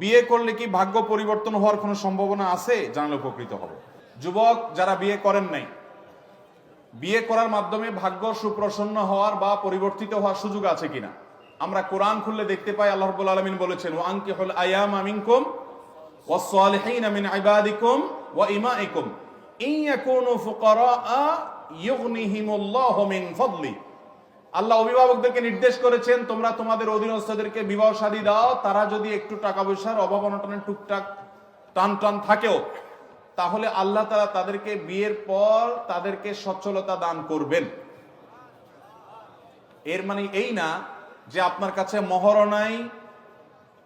বিয়ে করলে কি ভাগ্য পরিবর্তন হওয়ার কোনো সম্ভাবনা আছে? জানলে উপকৃত হবে। যুবক, যারা বিয়ে করেন নাই, বিয়ে করার মাধ্যমে ভাগ্য সুপ্রসন্ন হওয়ার বা পরিবর্তিত হওয়ার সুযোগ আছে কিনা? আমরা কোরআন খুললে দেখতে পাই, আল্লাহ রাব্বুল আলামিন বলেছেন ওয়া আনকিহুল আয়ামা মিনকুম ওয়াস-সালিহিনা মিন ইবাদিকুম ওয়া ইমাইকুম ইন ইয়াকুনু ফুকারাআ ইউগনিহিমুল্লাহু মিন ফাদলি। আল্লাহ অভিভাবকদেরকে নির্দেশ করেছেন, তোমরা তোমাদের অধীনস্থদেরকে বিবাহ শাদী দাও, তারা যদি একটু টাকা পয়সার অভাব অনটনের টুকটাক টান টান থাকেও, তাহলে আল্লাহ তারা তাদেরকে বিয়ের পর তাদেরকে সচ্ছলতা দান করবেন। এর মানে এই না যে আপনার কাছে মহরও নাই,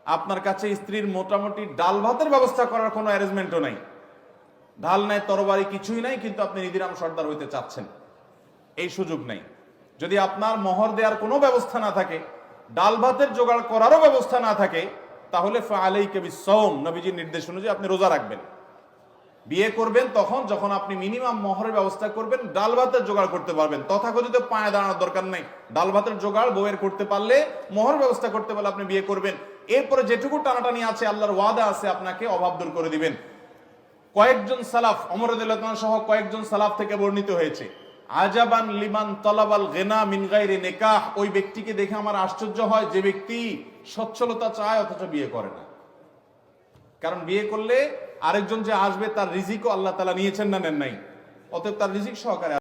আপনার কাছে স্ত্রীর মোটামুটি ডাল ভাতের ব্যবস্থা করার কোনো অ্যারেঞ্জমেন্টও নাই। ঢাল নাই, তরবারি কিছুই নাই, কিন্তু আপনি নিধিরাম সর্দার হইতে চাচ্ছেন। এই সুযোগ নাই। যদি আপনার মোহর দেওয়ার কোনো ব্যবস্থা না থাকে, ডাল ভাতের জোগাড় করারও ব্যবস্থা না থাকে, তাহলে আলাইকে বিসম নবীজির নির্দেশ অনুযায়ী আপনি রোজা রাখবেন। বিয়ে করবেন তখন যখন আপনি মিনিমাম মোহরের ব্যবস্থা করবেন, ডাল ভাতের জোগাড় করতে পারবেন। তথাকথিত পায়ে দাঁড়ানোর দরকার নেই। ডাল ভাতের জোগাড় বউয়ের করতে পারলে, মোহর ব্যবস্থা করতে পারলে আপনি বিয়ে করবেন। এরপরে যেটুকু টানাটানি আছে, আল্লাহর ওয়াদা আছে, আপনাকে অভাব দূর করে দিবেন। কয়েকজন সালাফ অমরদুল্লাহ সহ কয়েকজন সালাফ থেকে বর্ণিত হয়েছে। আজাবান লিমান তলাবাল গেনা মিনগাইরে নেকাহ। ওই ব্যক্তিকে দেখে আমার আশ্চর্য হয় যে ব্যক্তি সচ্ছলতা চায়, অথচ বিয়ে করে না। কারণ বিয়ে করলে আরেকজন যে আসবে, তার রিজিকও আল্লাহ তালা নিয়েছেন না, নেন নাই। অতএব তার রিজিক সহকারে